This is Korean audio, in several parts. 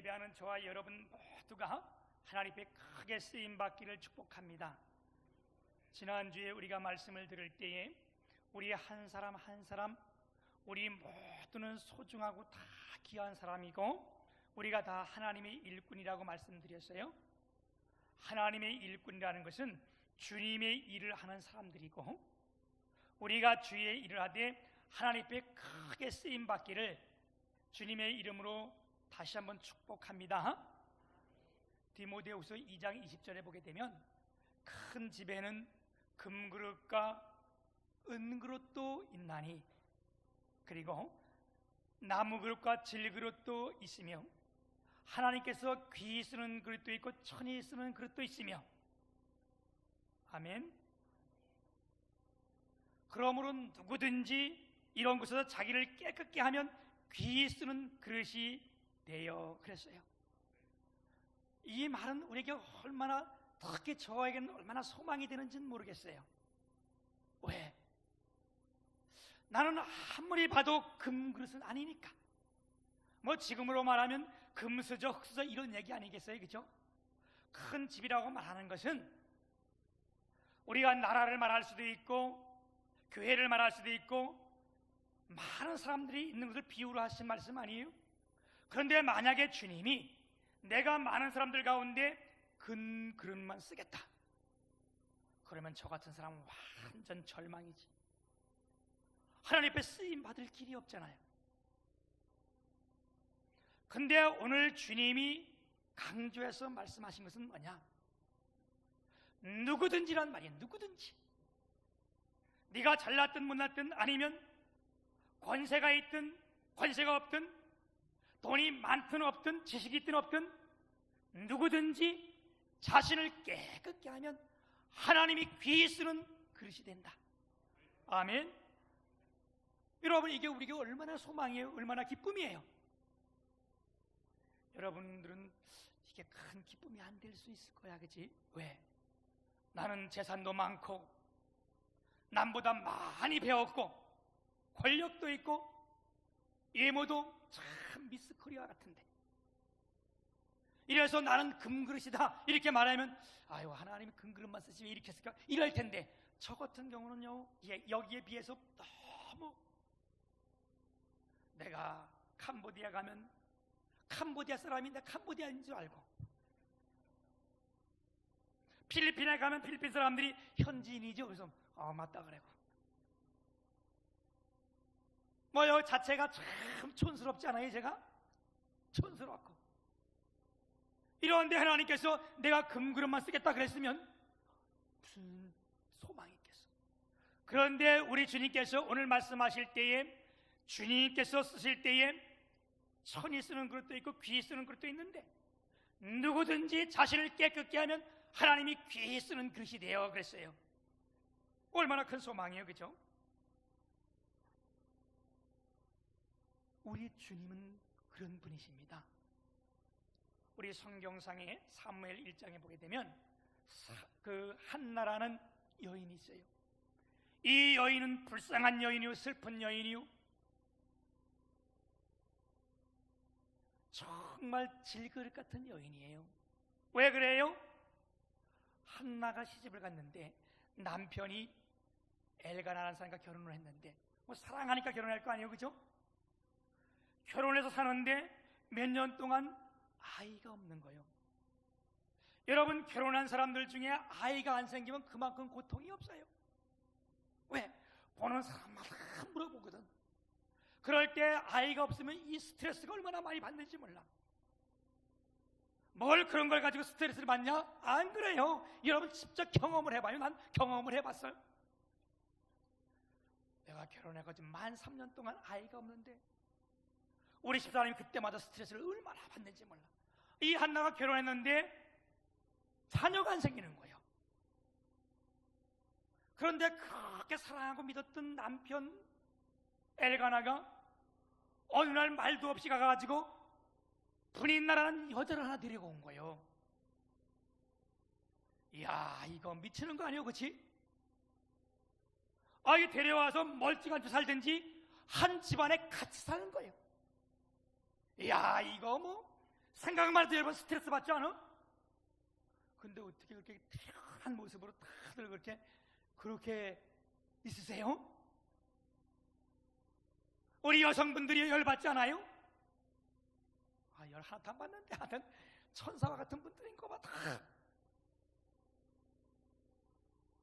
예배하는 저와 여러분 모두가 하나님 앞에 크게 쓰임 받기를 축복합니다. 지난주에 우리가 말씀을 들을 때에 우리 한 사람 한 사람 우리 모두는 소중하고 다 귀한 사람이고 우리가 다 하나님의 일꾼이라고 말씀드렸어요. 하나님의 일꾼이라는 것은 주님의 일을 하는 사람들이고 우리가 주의 일을 하되 하나님 앞에 크게 쓰임 받기를 주님의 이름으로 다시 한번 축복합니다. 디모데후서 2장 20절에 보게 되면 큰 집에는 금그릇과 은그릇도 있나니 그리고 나무그릇과 질그릇도 있으며 하나님께서 귀 쓰는 그릇도 있고 천이 쓰는 그릇도 있으며 아멘 그러므로 누구든지 이런 곳에서 자기를 깨끗게 하면 귀 쓰는 그릇이 되어 그랬어요 이 말은 우리에게 얼마나 특히 저에게는 얼마나 소망이 되는지는 모르겠어요 왜? 나는 아무리 봐도 금그릇은 아니니까. 뭐 지금으로 말하면 금수저, 흑수저 이런 얘기 아니겠어요, 그죠? 큰 집이라고 말하는 것은 우리가 나라를 말할 수도 있고 교회를 말할 수도 있고 많은 사람들이 있는 것을 비유로 하신 말씀 아니에요? 그런데 만약에 주님이 내가 많은 사람들 가운데 근 그릇만 쓰겠다. 그러면 저 같은 사람은 완전 절망이지. 하나님 앞에 쓰임 받을 길이 없잖아요. 근데 오늘 주님이 강조해서 말씀하신 것은 뭐냐? 누구든지란 말이야. 누구든지. 네가 잘났든 못났든 아니면 권세가 있든 권세가 없든 돈이 많든 없든 지식이 있든 없든 누구든지 자신을 깨끗게 하면 하나님이 귀 쓰는 그릇이 된다. 아멘. 여러분 이게 우리에게 얼마나 소망이에요? 얼마나 기쁨이에요? 여러분들은 이게 큰 기쁨이 안 될 수 있을 거야, 그지? 왜? 나는 재산도 많고 남보다 많이 배웠고 권력도 있고 예모도 참 미스 코리아 같은데. 이래서 나는 금그릇이다. 이렇게 말하면 아유 하나님이 금그릇만 쓰시면 이렇게 했을까? 이럴 텐데. 저 같은 경우는요 예, 여기에 비해서 너무 내가 캄보디아 가면 캄보디아 사람인데 캄보디아인 줄 알고 필리핀에 가면 필리핀 사람들이 현지인이죠. 그래서 아 맞다 그래고 뭐요 자체가 참 촌스럽지 않아요 제가 촌스럽고 이런데 하나님께서 내가 금그릇만 쓰겠다 그랬으면 무슨 소망이 있겠어 그런데 우리 주님께서 오늘 말씀하실 때에 주님께서 쓰실 때에 천이 쓰는 그릇도 있고 귀 쓰는 그릇도 있는데 누구든지 자신을 깨끗게 하면 하나님이 귀 쓰는 그릇이 되어 그랬어요. 얼마나 큰 소망이에요, 그죠? 우리 주님은 그런 분이십니다. 우리 성경상의 사무엘 1장에 보게 되면 그 한나라는 여인이 있어요. 이 여인은 불쌍한 여인이요 슬픈 여인이요 정말 질그릇 같은 여인이에요. 왜 그래요? 한나가 시집을 갔는데 남편이 엘가나라는 사람과 결혼을 했는데 뭐 사랑하니까 결혼할 거 아니에요, 그죠? 결혼해서 사는데 몇 년 동안 아이가 없는 거예요. 여러분 결혼한 사람들 중에 아이가 안 생기면 그만큼 고통이 없어요. 왜? 보는 사람마다 물어보거든. 그럴 때 아이가 없으면 이 스트레스가 얼마나 많이 받는지 몰라. 뭘 그런 걸 가지고 스트레스를 받냐? 안 그래요. 여러분 직접 경험을 해봐요. 난 경험을 해봤어요. 내가 결혼해가지고 만 3년 동안 아이가 없는데 우리 집사람이 그때마다 스트레스를 얼마나 받는지 몰라. 이 한나가 결혼했는데 자녀가 안 생기는 거예요. 그런데 그렇게 사랑하고 믿었던 남편 엘가나가 어느 날 말도 없이 가가지고 분인 나라는 여자를 하나 데리고 온 거예요. 이야 이거 미치는 거 아니에요, 그렇지? 아이 데려와서 멀쩡한 주 살든지 한 집안에 같이 사는 거예요. 이야 이거 뭐 생각만 해도 여러분 스트레스 받지 않아? 근데 어떻게 그렇게 태연한 모습으로 다들 그렇게 그렇게 있으세요? 우리 여성분들이 열받지 않아요? 아, 열 하나 다 받는데 하여튼 천사와 같은 분들인 거 봐. 다.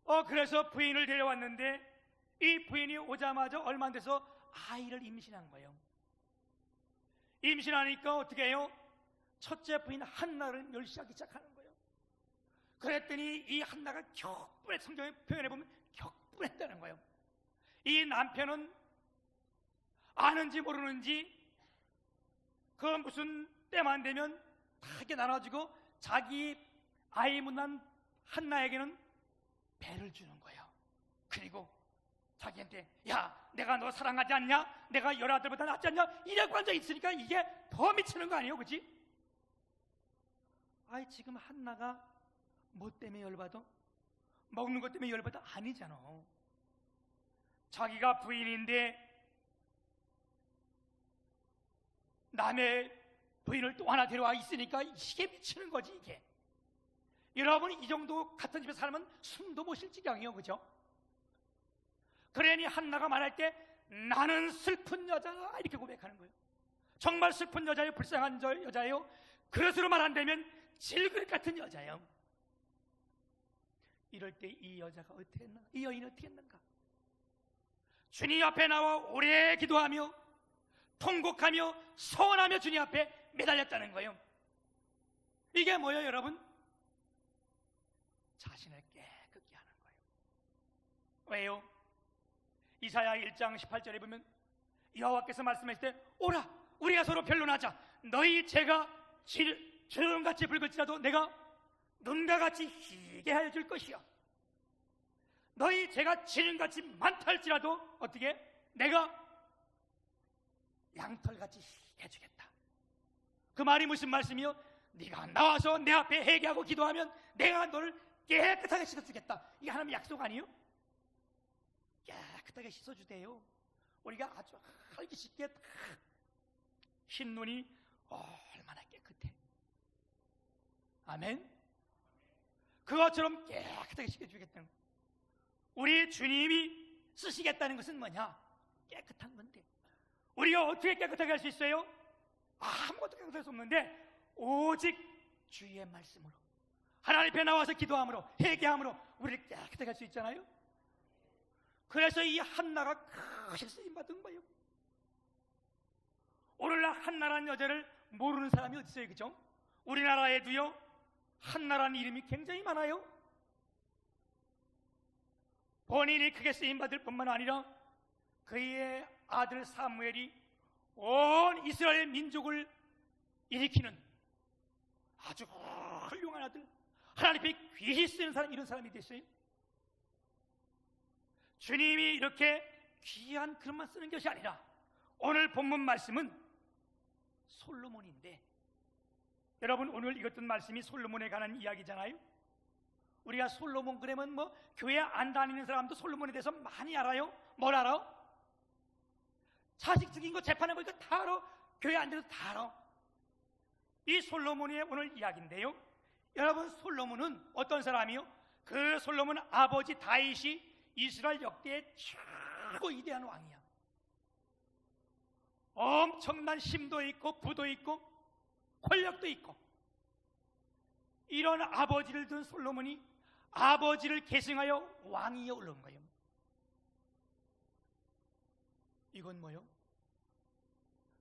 어, 그래서 부인을 데려왔는데 이 부인이 오자마자 얼마 안 돼서 아이를 임신한 거예요. 임신하니까 어떻게 해요? 첫째 부인 한나를 멸시하기 시작하는 거예요. 그랬더니 이 한나가 격분해 성경에 표현해 보면 격분했다는 거예요. 이 남편은 아는지 모르는지 그 무슨 때만 되면 다게 나눠주고 자기 아이 못난 한나에게는 배를 주는 거예요. 그리고 자기한테 야 내가 너 사랑하지 않냐? 내가 여자들보다 낫지 않냐? 이래고 앉아 있으니까 이게 더 미치는 거 아니에요, 그지? 아이 지금 한나가 뭐 때문에 열받아? 먹는 것 때문에 열받아? 아니잖아. 자기가 부인인데 남의 부인을 또 하나 데려와 있으니까 이게 미치는 거지 이게. 여러분 이 정도 같은 집에 살면 숨도 못 쉴 지경이요, 그죠? 그러니 한나가 말할 때 나는 슬픈 여자다 이렇게 고백하는 거예요. 정말 슬픈 여자예요, 불쌍한 저 여자예요. 그릇으로 말안 되면 질그릇 같은 여자예요. 이럴 때 이 여자가 어떻게 했나? 이 여인은 어떻게 했는가? 주님 앞에 나와 오래 기도하며 통곡하며 서원하며 주님 앞에 매달렸다는 거예요. 이게 뭐예요, 여러분? 자신을 깨끗게 하는 거예요. 왜요? 이사야 1장 18절에 보면 여호와께서 말씀하실 때 오라 우리가 서로 변론하자. 너희 죄가 주름같이 붉을지라도 내가 눈과 같이 희게 하여 줄 것이요. 너희 죄가 지름같이 많달지라도 어떻게? 내가 양털같이 희게 해주겠다. 그 말이 무슨 말씀이요? 네가 나와서 내 앞에 회개하고 기도하면 내가 너를 깨끗하게 씻어주겠다. 이게 하나님의 약속 아니에요? 깨끗하게 씻어주대요. 우리가 아주 알기 쉽게 흰 눈이 얼마나 깨끗해. 아멘. 그것처럼 깨끗하게 씻겨주겠다는 거예요. 우리 주님이 쓰시겠다는 것은 뭐냐? 깨끗한 건데. 우리가 어떻게 깨끗하게 할 수 있어요? 아무것도 깨끗할 수 없는데 오직 주의 말씀으로 하나님 앞에 나와서 기도함으로 회개함으로 우리를 깨끗하게 할 수 있잖아요. 그래서 이 한나가 크게 쓰임 받은 거예요. 오늘날 한나라는 여자를 모르는 사람이 어디 있어요, 그죠? 우리나라에도요 한나라는 이름이 굉장히 많아요. 본인이 크게 쓰임 받을 뿐만 아니라 그의 아들 사무엘이 온 이스라엘 민족을 일으키는 아주 훌륭한 아들, 하나님 앞에 귀히 쓰는 사람 이런 사람이 됐어요. 주님이 이렇게 귀한 글만 쓰는 것이 아니라 오늘 본문 말씀은 솔로몬인데 여러분 오늘 읽었던 말씀이 솔로몬에 관한 이야기잖아요. 우리가 솔로몬 그러면 뭐 교회 안 다니는 사람도 솔로몬에 대해서 많이 알아요. 뭘 알아? 자식 죽인 거 재판해 보니까 다 알아. 교회 안 돼도 다 알아. 이 솔로몬의 오늘 이야기인데요. 여러분 솔로몬은 어떤 사람이요? 그 솔로몬 아버지 다윗이 이스라엘 역대 최고 위대한 왕이야. 엄청난 힘도 있고 부도 있고 권력도 있고 이런 아버지를 둔 솔로몬이 아버지를 계승하여 왕위에 올라온 거예요. 이건 뭐요?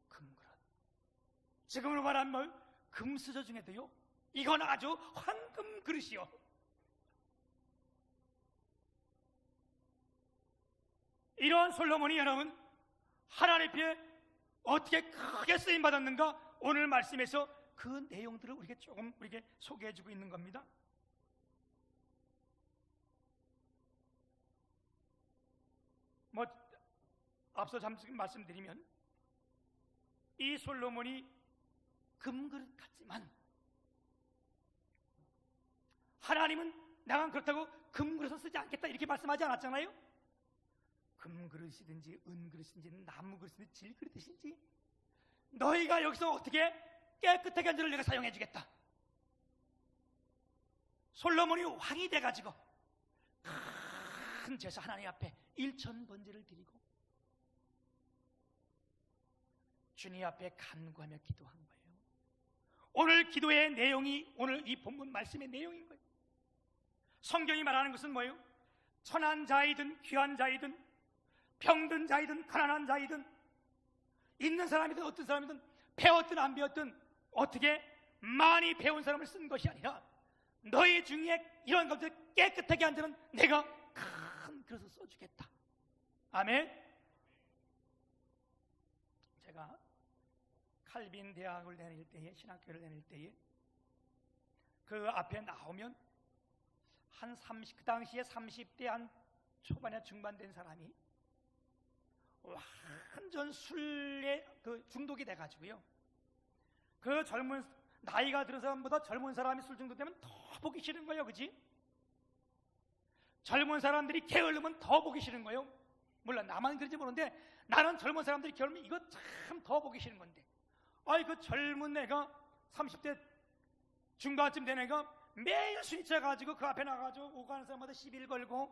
금그릇. 지금으로 말하면 뭐 금수저 중에도요. 이건 아주 황금 그릇이요. 이러한 솔로몬이 여러분 하나님 앞에 어떻게 크게 쓰임 받았는가 오늘 말씀에서 그 내용들을 우리에게 조금 우리에게 소개해 주고 있는 겁니다. 뭐 앞서 잠시 말씀드리면 이 솔로몬이 금그릇 같지만 하나님은 나간 그렇다고 금그릇을 쓰지 않겠다 이렇게 말씀하지 않았잖아요. 금그릇이든지 은그릇인지 나무그릇이든지 질그릇이든지 너희가 여기서 어떻게 깨끗하게 한 자를 내가 사용해 주겠다. 솔로몬이 왕이 돼 가지고 큰 제사 하나님 앞에 일천 번제를 드리고 주님 앞에 간구하며 기도한 거예요. 오늘 기도의 내용이 오늘 이 본문 말씀의 내용인 거예요. 성경이 말하는 것은 뭐예요? 천한 자이든 귀한 자이든 병든 자이든 가난한 자이든 있는 사람이든 어떤 사람이든 배웠든 안 배웠든 어떻게 많이 배운 사람을 쓴 것이 아니라 너희 중에 이런 것들 깨끗하게 한 자는 내가 큰 그릇을 써주겠다. 아멘. 제가 칼빈 대학을 다닐 때에 신학교를 다닐 때에 그 앞에 나오면 한 30, 그 당시에 30대 한 초반에 중반 된 사람이 완전 술에 그 중독이 돼가지고요. 그 젊은 나이가 들은 사람보다 젊은 사람이 술 중독되면 더 보기 싫은 거예요, 그지? 젊은 사람들이 게을르면 더 보기 싫은 거예요. 물론 나만 그런지 모르는데 나는 젊은 사람들이 게을르면 이거 참 더 보기 싫은 건데. 아이 그 젊은 애가 30대 중반쯤 된 애가 매일 술 취해 가지고 그 앞에 나가지고 오가는 사람마다 시비를 걸고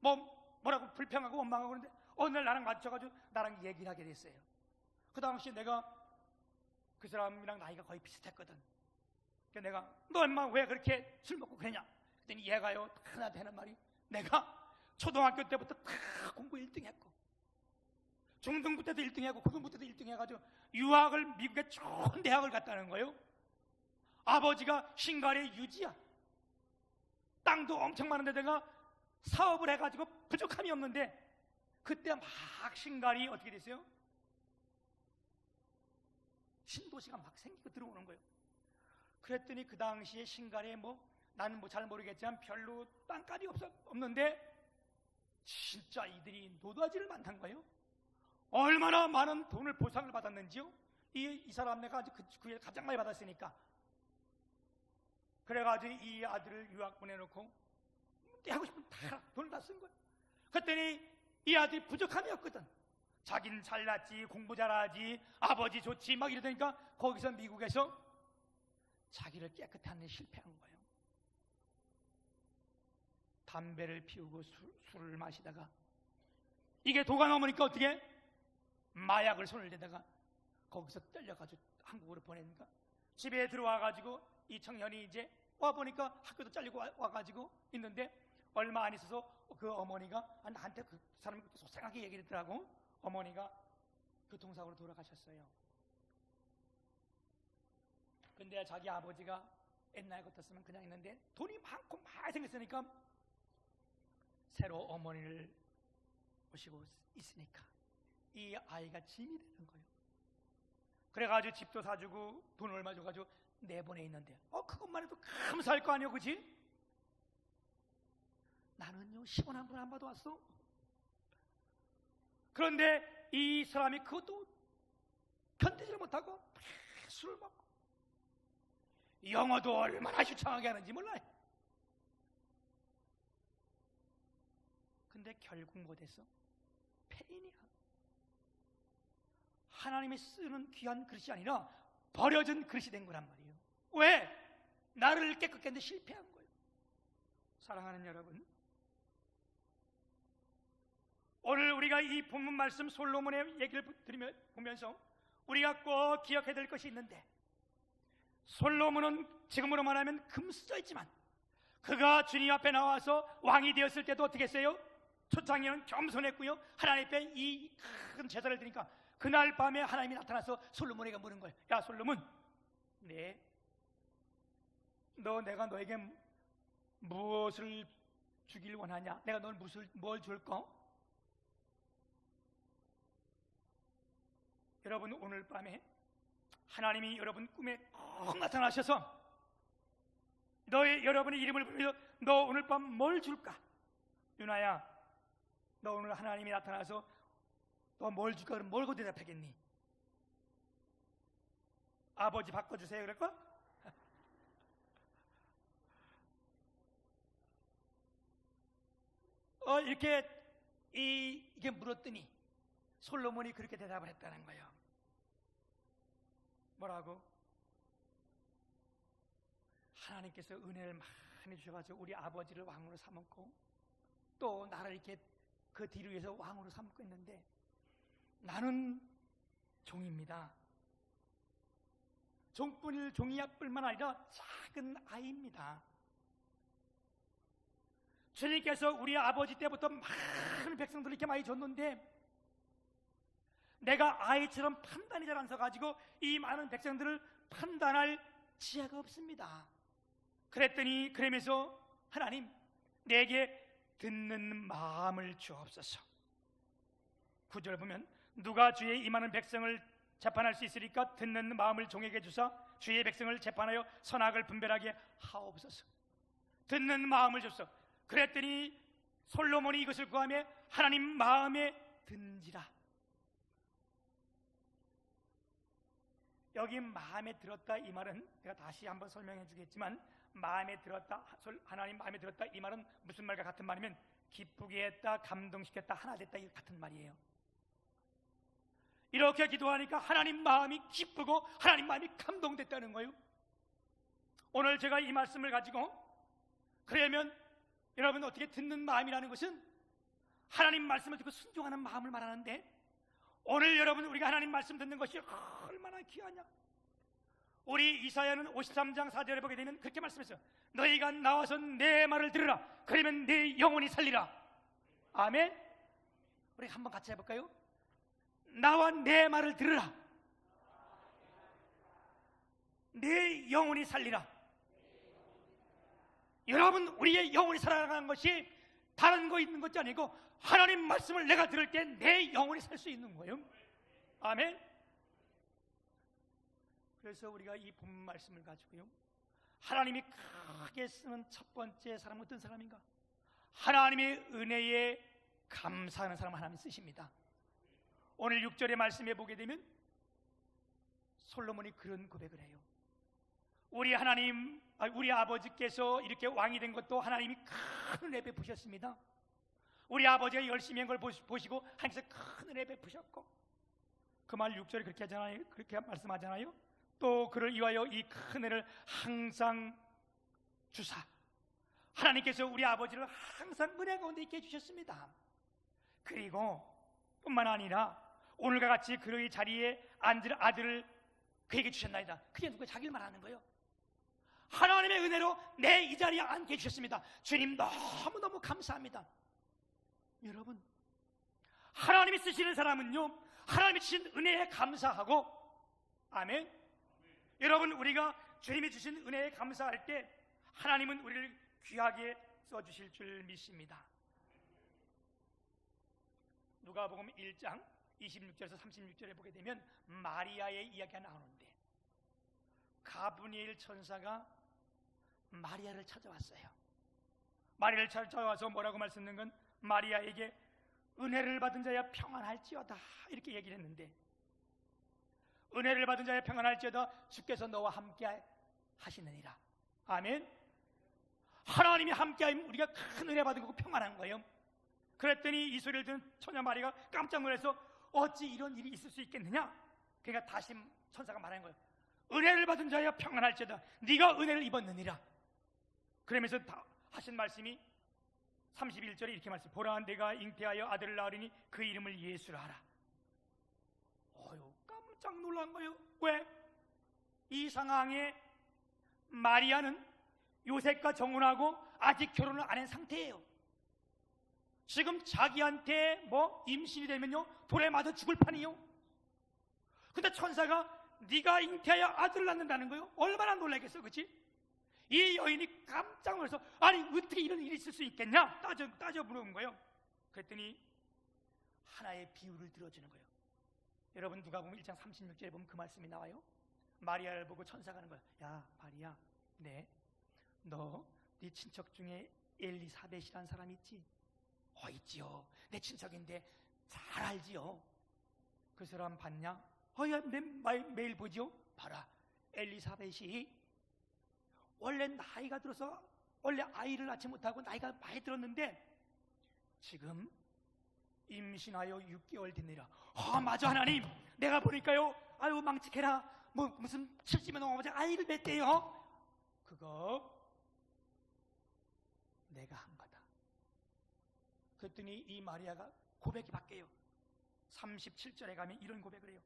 뭐 뭐라고 불평하고 원망하고 그러는데 어느 날 나랑 맞춰가지고 나랑 얘기를 하게 됐어요. 그 당시 내가 그 사람이랑 나이가 거의 비슷했거든. 그 내가 너 엄마 왜 그렇게 술 먹고 그러냐? 그랬더니 얘가요 하나 되는 말이 내가 초등학교 때부터 다 공부 1등 했고 중등부 때도 1등 했고 고등부 때도 1등 해가지고 유학을 미국에 좋은 대학을 갔다는 거예요. 아버지가 싱가리의 유지야. 땅도 엄청 많은데 내가 사업을 해가지고 부족함이 없는데 그때 막 싱가리 어떻게 됐어요? 신도시가 막 생기고 들어오는 거예요. 그랬더니 그 당시에 싱가리에 뭐 나는 뭐 잘 모르겠지만 별로 땅값이 없, 없는데 진짜 이들이 노다지를 만난 거예요. 얼마나 많은 돈을 보상을 받았는지요? 이, 이 사람 내가 아주 그, 그에 가장 많이 받았으니까. 그래가지고 이 아들을 유학 보내놓고 하고 싶은 다 돈을 다 쓴 거예요. 그랬더니 이 아들이 부족함이 없거든. 자기는 잘났지, 공부 잘하지, 아버지 좋지, 막 이러다니까 거기서 미국에서 자기를 하는 데 실패한 거예요. 담배를 피우고 술, 술을 마시다가 이게 도가 넘으니까 어떻게 마약을 손을 대다가 거기서 떨려가지고 한국으로 보내니까 집에 들어와가지고 이 청년이 이제 와 보니까 학교도 잘리고 와- 와가지고 있는데 얼마 안 있어서 그 어머니가 아, 나한테 그 사람이 소상하게 얘기를 했더라고 어머니가 교통사고로 돌아가셨어요. 근데 자기 아버지가 옛날 같았으면 그냥 있는데 돈이 많고 많이 생겼으니까 새로 어머니를 모시고 있으니까 이 아이가 짐이 되는 거예요. 그래가지고 집도 사주고 돈 얼마 줘가지고 내보내 있는데 어 그것만 해도 감사할 거 아니야 그지? 나는요 10원 한 번 안 받아왔어 그런데 이 사람이 그것도 견디지를 못하고 술을 먹고 영어도 얼마나 유창하게 하는지 몰라요 근데 결국 못했어 폐인이야 하나님이 쓰는 귀한 그릇이 아니라 버려진 그릇이 된 거란 말이에요. 왜? 나를 깨끗게 했는데 실패한 거예요. 사랑하는 여러분, 오늘 우리가 이 본문 말씀 솔로몬의 얘기를 들으며 보면서 우리가 꼭 기억해야 될 것이 있는데 솔로몬은 지금으로 말하면 금수저 있지만 그가 주님 앞에 나와서 왕이 되었을 때도 어떻게 했어요? 초창기는 겸손했고요. 하나님 앞에 이 큰 제사를 드니까 그날 밤에 하나님이 나타나서 솔로몬에게 물은 거예요. 야 솔로몬, 네, 너 내가 너에게 무엇을 주길 원하냐? 내가 널 무엇을 뭘 줄까? 여러분 오늘 밤에 하나님이 여러분 꿈에 꼭 나타나셔서 너의 여러분의 이름을 부르며 너 오늘 밤 뭘 줄까? 윤아야, 너 오늘 하나님이 나타나서 너 뭘 줄까? 그럼 뭘 대답하겠니? 아버지 바꿔주세요 그럴까? 어 이렇게 이 이게 물었더니 솔로몬이 그렇게 대답을 했다는 거예요. 뭐라고? 하나님께서 은혜를 많이 주셔가지고 우리 아버지를 왕으로 삼았고 또 나를 이렇게 그 뒤로 위해서 왕으로 삼고 있는데 나는 종입니다. 종뿐일 종이야뿐만 아니라 작은 아이입니다. 주님께서 우리 아버지 때부터 많은 백성들을 이렇게 많이 줬는데 내가 아이처럼 판단이 잘 안 서가지고 이 많은 백성들을 판단할 지혜가 없습니다. 그랬더니 그러면서 하나님 내게 듣는 마음을 주옵소서. 구절 보면 누가 주의 임하는 백성을 재판할 수 있으리까 듣는 마음을 종에게 주사 주의 백성을 재판하여 선악을 분별하게 하옵소서. 듣는 마음을 줬어. 그랬더니 솔로몬이 이것을 구하며 하나님 마음에 든지라. 여기 마음에 들었다 이 말은 제가 다시 한번 설명해 주겠지만 마음에 들었다 하나님 마음에 들었다 이 말은 무슨 말과 같은 말이면 기쁘게 했다 감동시켰다 하나 됐다 이 같은 말이에요. 이렇게 기도하니까 하나님 마음이 기쁘고 하나님 마음이 감동됐다는 거예요. 오늘 제가 이 말씀을 가지고 그러면 여러분 어떻게 듣는 마음이라는 것은 하나님 말씀을 듣고 순종하는 마음을 말하는데 오늘 여러분 우리가 하나님 말씀 듣는 것이 얼마나 귀하냐? 우리 이사야는 53장 4절에 보게 되면 그렇게 말씀했어요. 너희가 나와서 내 말을 들으라. 그러면 내 영혼이 살리라. 아멘. 우리 한번 같이 해볼까요? 나와 내 말을 들으라. 내 영혼이 살리라. 여러분, 우리의 영혼이 살아가는 것이 다른 거 있는 것이 아니고 하나님 말씀을 내가 들을 때 내 영혼이 살 수 있는 거예요. 아멘. 그래서 우리가 이본 말씀을 가지고요. 하나님이 크게 쓰는 첫 번째 사람은 어떤 사람인가? 하나님의 은혜에 감사하는 사람 하나님 쓰십니다. 오늘 6절의 말씀에 보게 되면 솔로몬이 그런 고백을 해요. 우리 하나님, 아, 우리 아버지께서 이렇게 왕이 된 것도 하나님이 큰 은혜 베푸셨습니다. 우리 아버지가 열심히 한 걸 보시고 하나님께서 큰 은혜 베푸셨고 그 말 6절에 그렇게 하잖아요. 그렇게 말씀하잖아요. 또 그를 위하여 이큰 은혜를 항상 주사 하나님께서 우리 아버지를 항상 은혜 가운데 있게 해주셨습니다. 그리고 뿐만 아니라 오늘과 같이 그의 자리에 앉을 아들을 그에게 주셨나이다. 그게 누가 자기를 말하는 거예요. 하나님의 은혜로 내 이 자리에 앉게 해주셨습니다. 주님 너무너무 감사합니다. 여러분, 하나님이 쓰시는 사람은요, 하나님이 주신 은혜에 감사하고, 아멘. 여러분, 우리가 주님이 주신 은혜에 감사할 때, 하나님은 우리를 귀하게 써주실 줄 믿습니다. 누가복음 1장 26절에서 36절에 보게 되면 마리아의 이야기가 나오는데 가브니엘 천사가 마리아를 찾아왔어요. 마리아를 찾아와서 뭐라고 말씀하는 건 마리아에게 은혜를 받은 자야 평안할지어다 이렇게 얘기를 했는데 은혜를 받은 자야 평안할지어다 주께서 너와 함께 하시느니라. 아멘. 하나님이 함께하면 우리가 큰 은혜 받은 거고 평안한 거예요. 그랬더니 이 소리를 듣는 처녀 마리가 깜짝 놀라서 어찌 이런 일이 있을 수 있겠느냐? 그러니까 다시 천사가 말하는 거예요. 은혜를 받은 자야 평안할지어다. 네가 은혜를 입었느니라. 그러면서 다 하신 말씀이 31절에 이렇게 말씀. 보라 내가 잉태하여 아들을 낳으리니 그 이름을 예수라 하라. 깜짝 놀란 거예요. 왜? 이 상황에 마리아는 요셉과 정혼하고 아직 결혼을 안 한 상태예요. 지금 자기한테 뭐 임신이 되면요 돌에 맞아 죽을 판이요. 근데 천사가 네가 잉태하여 아들을 낳는다는 거요. 얼마나 놀라겠어, 그렇지? 이 여인이 깜짝 놀라서 아니 어떻게 이런 일이 있을 수 있겠냐 따져 따져 물어본 거예요. 그랬더니 하나의 비유를 들어주는 거예요. 여러분 누가 보면 1장 36절에 보면 그 말씀이 나와요. 마리아를 보고 천사가 하는 거야. 야 마리아, 네, 너 네 친척 중에 엘리사벳이라는 사람 있지? 어 있지요. 내 친척인데 잘 알지요. 그 사람 봤냐? 어야 매일 보지요. 봐라, 엘리사벳이 원래 나이가 들어서 원래 아이를 낳지 못하고 나이가 많이 들었는데 지금 임신하여 6개월 됐느라. 아 맞아 하나님, 내가 보니까요. 아유 망측해라. 뭐 무슨 70년 넘어보자 아이를 맺대요. 그 그거 내가 한 거다. 그랬더니 이 마리아가 고백이 바뀌어요. 37절에 가면 이런 고백을 해요.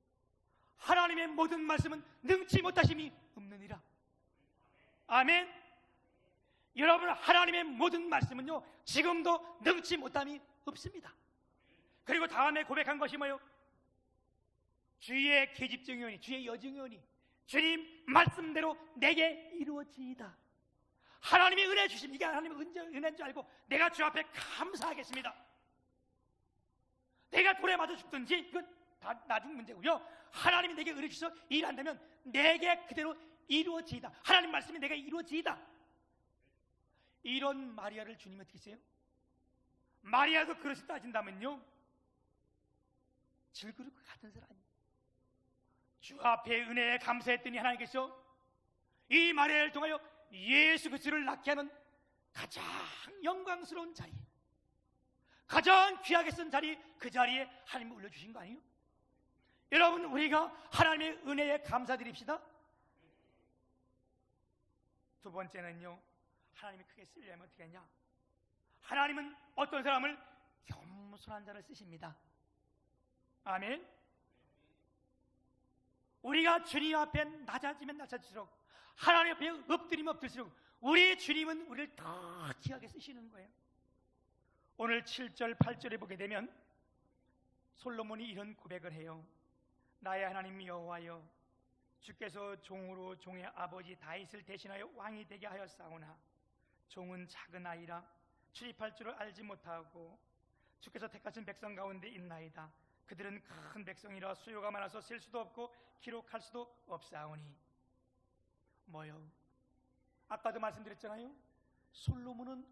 하나님의 모든 말씀은 능치 못하심이 없느니라. 아멘. 여러분 하나님의 모든 말씀은요 지금도 능치 못함이 없습니다. 그리고 다음에 고백한 것이 뭐요? 주의 계집정의원이 주의 여정의원이 주님 말씀대로 내게 이루어지이다. 하나님이 은혜 주심 이게 하나님의 은혜, 은혜인 줄 알고 내가 주 앞에 감사하겠습니다. 내가 돌에 맞아 죽든지 이건 다 나중 문제고요. 하나님이 내게 은혜 주셔서 일한다면 내게 그대로 이루어지이다. 하나님 말씀이 내가 이루어지이다. 이런 마리아를 주님 어떻게 했어요? 마리아도 그릇이 따진다면요 질그릇 같은 사람이 주 앞에 은혜에 감사했더니 하나님께서 이 마리아를 통하여 예수 그리스도를 낳게 하는 가장 영광스러운 자리 가장 귀하게 쓴 자리 그 자리에 하나님이 올려주신 거 아니에요? 여러분 우리가 하나님의 은혜에 감사드립시다 두 번째는요 하나님이 크게 쓰려면 어떻게 하냐? 하나님은 어떤 사람을 겸손한 자를 쓰십니다. 아멘. 우리가 주님 앞에 낮아지면 낮아질수록 하나님 앞에 엎드리면 엎드릴수록 우리 주님은 우리를 더 귀하게 쓰시는 거예요. 오늘 7절, 8절에 보게 되면 솔로몬이 이런 고백을 해요. 나의 하나님 여호와여 주께서 종으로 종의 아버지 다윗을 대신하여 왕이 되게 하였사오나 종은 작은 아이라 출입할 줄을 알지 못하고 주께서 택하신 백성 가운데 있나이다. 그들은 큰 백성이라 수요가 많아서 셀 수도 없고 기록할 수도 없사오니 뭐요? 아까도 말씀드렸잖아요. 솔로몬은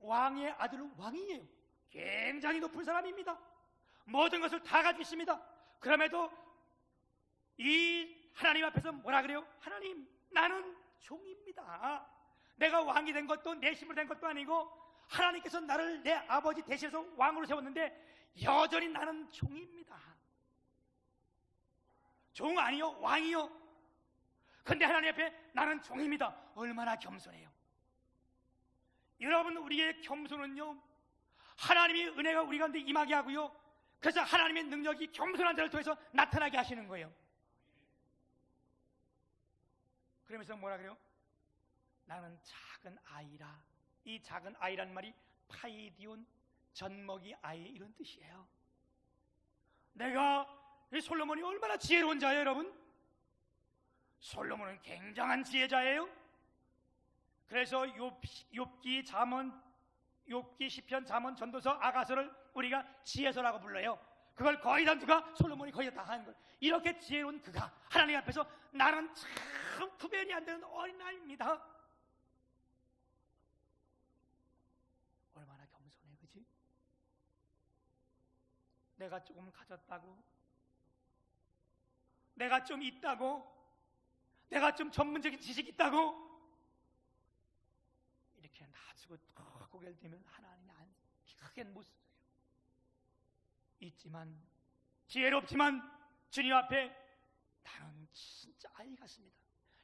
왕의 아들 왕이에요. 굉장히 높은 사람입니다. 모든 것을 다 가지고 있습니다. 그럼에도 이 하나님 앞에서 뭐라 그래요? 하나님, 나는 종입니다. 내가 왕이 된 것도 내 힘으로 된 것도 아니고 하나님께서 나를 내 아버지 대신해서 왕으로 세웠는데 여전히 나는 종입니다. 종 아니요 왕이요. 근데 하나님 앞에 나는 종입니다. 얼마나 겸손해요. 여러분 우리의 겸손은요 하나님의 은혜가 우리 가운데 임하게 하고요. 그래서 하나님의 능력이 겸손한 자를 통해서 나타나게 하시는 거예요. 그러면서 뭐라 그래요? 나는 작은 아이라. 이 작은 아이란 말이 파이디온 젖먹이 아이 이런 뜻이에요. 내가 이 솔로몬이 얼마나 지혜로운 자예요, 여러분? 솔로몬은 굉장한 지혜자예요. 그래서 욥, 욥기 잠언 욥기 시편 잠언 전도서 아가서를 우리가 지혜서라고 불러요. 그걸 거의 다 누가 솔로몬이 거의 다한 거예요. 이렇게 지혜로운 그가 하나님 앞에서 나는 참 구별이 안 되는 어린아이입니다. 얼마나 겸손해, 그지? 내가 조금 가졌다고, 내가 좀 있다고, 내가 좀 전문적인 지식 있다고, 이렇게 놔주고 탁 고개를 들면 하나님이 안 크게 못 써요. 있지만 지혜롭지만 주님 앞에 나는 진짜 아이 같습니다.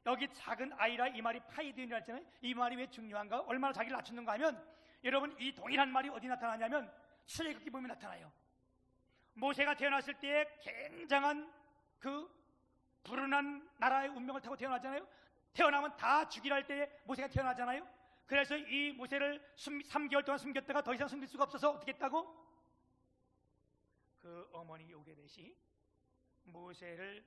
여기 작은 아이라 이 말이 파이드인이라 했잖아요. 이 말이 왜 중요한가? 얼마나 자기를 낮추는가 하면 여러분 이 동일한 말이 어디 나타나냐면 출애굽기 보면 나타나요. 모세가 태어났을 때 굉장한 그 불운한 나라의 운명을 타고 태어나잖아요. 태어나면 다 죽이라 할 때에 모세가 태어나잖아요. 그래서 이 모세를 3개월 동안 숨겼다가 더 이상 숨길 수가 없어서 어떻게 했다고? 그 어머니 요게벳이 모세를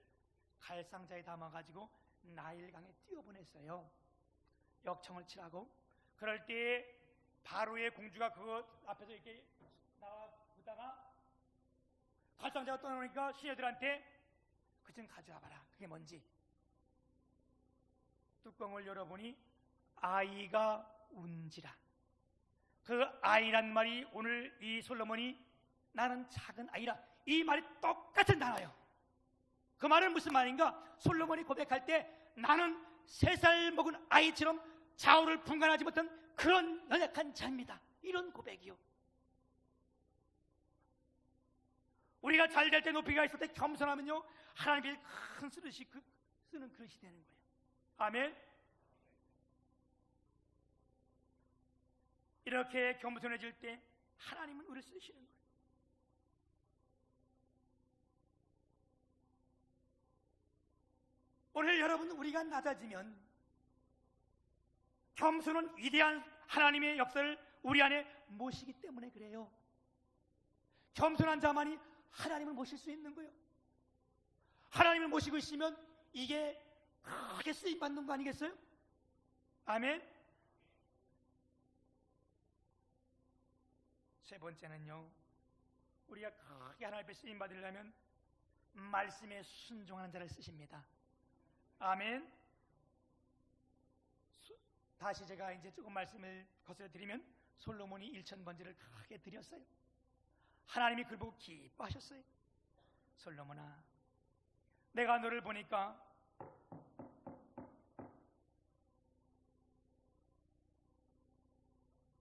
갈상자에 담아가지고 나일강에 뛰어보냈어요. 역청을 치라고. 그럴 때 바로의 공주가 그거 앞에서 이렇게 나와 보다가 갈상자가 떠나오니까 시녀들한테 그 좀 가져와 봐라. 그게 뭔지. 뚜껑을 열어보니 아이가 운지라. 그 아이란 말이 오늘 이 솔로몬이 나는 작은 아이라 이 말이 똑같은 단어예요. 그 말은 무슨 말인가? 솔로몬이 고백할 때 나는 세 살 먹은 아이처럼 좌우를 분간하지 못한 그런 연약한 자입니다. 이런 고백이요. 우리가 잘 될 때 높이가 있을 때 겸손하면요 하나님께 큰 쓰듯이 그, 쓰는 그릇이 되는 거예요. 아멘. 이렇게 겸손해질 때 하나님은 우리를 쓰시는 거예요. 오늘 여러분 우리가 낮아지면 겸손은 위대한 하나님의 역사를 우리 안에 모시기 때문에 그래요. 겸손한 자만이 하나님을 모실 수 있는 거예요. 하나님을 모시고 있으면 이게 크게 쓰임 받는 거 아니겠어요? 아멘. 세 번째는요. 우리가 크게 하나님 앞에 쓰임 받으려면 말씀에 순종하는 자를 쓰십니다. 아멘. 수- 다시 제가 이제 조금 말씀을 거슬러 드리면 솔로몬이 일천 번제를 크게 드렸어요. 하나님이 그걸 보고 기뻐하셨어요. 솔로몬아, 내가 너를 보니까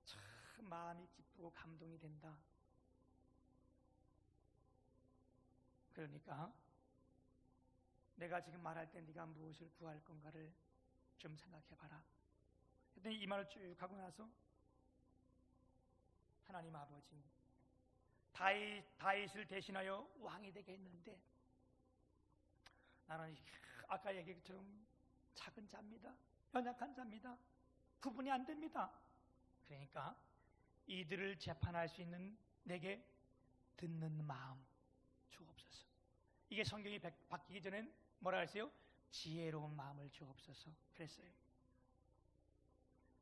참 마음이 기쁘고 감동이 된다. 그러니까 내가 지금 말할 때 네가 무엇을 구할 건가를 좀 생각해 봐라. 그랬더니 이 말을 쭉 하고 나서 하나님 아버지 다윗, 다윗 을 대신하여 왕이 되게 했는데 나는 아까 얘기처럼 작은 자입니다. 연약한 자입니다. 구분이 안 됩니다. 그러니까 이들을 재판할 수 있는 내게 듣는 마음 주옵소서. 이게 성경이 바- 바뀌기 전엔 뭐라 했어요? 지혜로운 마음을 주옵소서. 그랬어요.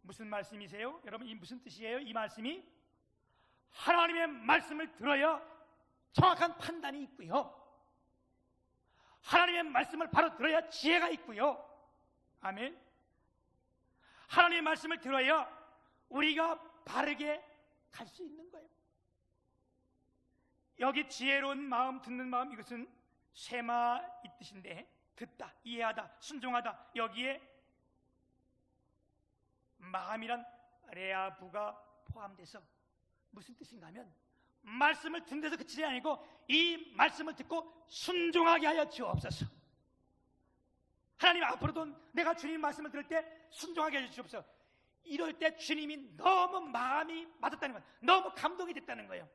무슨 말씀이세요? 여러분 이 무슨 뜻이에요? 이 말씀이 하나님의 말씀을 들어야 정확한 판단이 있고요. 하나님의 말씀을 바로 들어야 지혜가 있고요. 아멘. 하나님의 말씀을 들어야 우리가 바르게 갈 수 있는 거예요. 여기 지혜로운 마음, 듣는 마음 이것은 쇠마 이 뜻인데 듣다, 이해하다, 순종하다 여기에 마음이란 레아부가 포함돼서 무슨 뜻인가 하면 말씀을 듣는 데서 그치지 아니고 이 말씀을 듣고 순종하게 하여 주옵소서. 하나님 앞으로도 내가 주님 말씀을 들을 때 순종하게 하여 주옵소서. 이럴 때 주님이 너무 마음이 맞았다는 거예요. 너무 감동이 됐다는 거예요.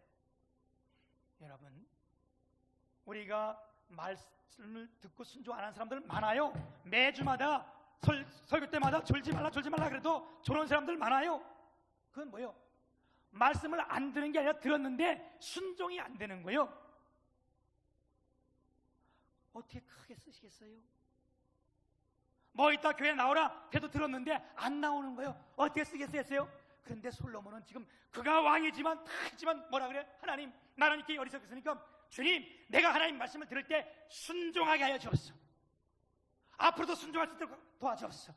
여러분, 우리가 말씀을 듣고 순종 안 하는 사람들 많아요. 매주마다 설, 설교 때마다 졸지 말라 졸지 말라 그래도 저런 사람들 많아요. 그건 뭐예요? 말씀을 안 듣는 게 아니라 들었는데 순종이 안 되는 거예요. 어떻게 크게 쓰시겠어요? 뭐 이따 교회 나오라 그래도 들었는데 안 나오는 거예요. 어떻게 쓰겠어요? 그런데 솔로몬은 지금 그가 왕이지만 다 있지만 뭐라 그래? 하나님 나는 이렇게 어리석었으니까 주님 내가 하나님 말씀을 들을 때 순종하게 하여 주옵소서. 앞으로도 순종할 수 있도록 도와주옵소서.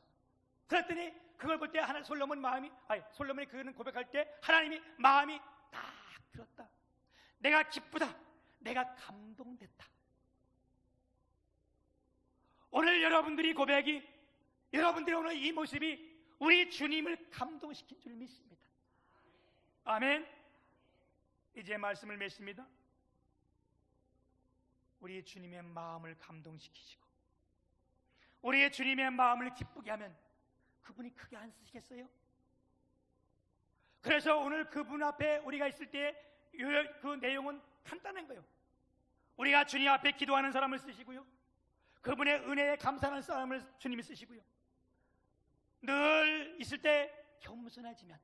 그랬더니 그걸 볼 때 하나 솔로몬 마음이 아니 솔로몬이 그는 고백할 때 하나님이 마음이 딱 들었다. 내가 기쁘다. 내가 감동됐다. 오늘 여러분들이 고백이 여러분들의 오늘 이 모습이 우리 주님을 감동시킨 줄 믿습니다. 아멘. 이제 말씀을 맺습니다. 우리 주님의 마음을 감동시키시고 우리의 주님의 마음을 기쁘게 하면 그분이 크게 안 쓰시겠어요? 그래서 오늘 그분 앞에 우리가 있을 때 그 내용은 간단한 거예요. 우리가 주님 앞에 기도하는 사람을 쓰시고요. 그분의 은혜에 감사하는 사람을 주님이 쓰시고요. 늘 있을 때 겸손해지면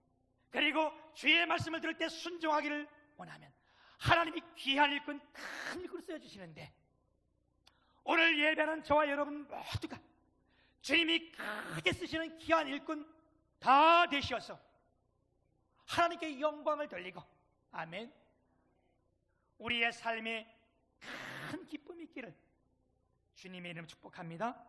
그리고 주의 말씀을 들을 때 순종하기를 원하면 하나님이 귀한 일꾼 큰 일꾼을 써주시는데 오늘 예배는 저와 여러분 모두가 주님이 크게 쓰시는 귀한 일꾼 다 되셔서 하나님께 영광을 돌리고 아멘 우리의 삶에 큰 기쁨이 있기를 주님의 이름 축복합니다.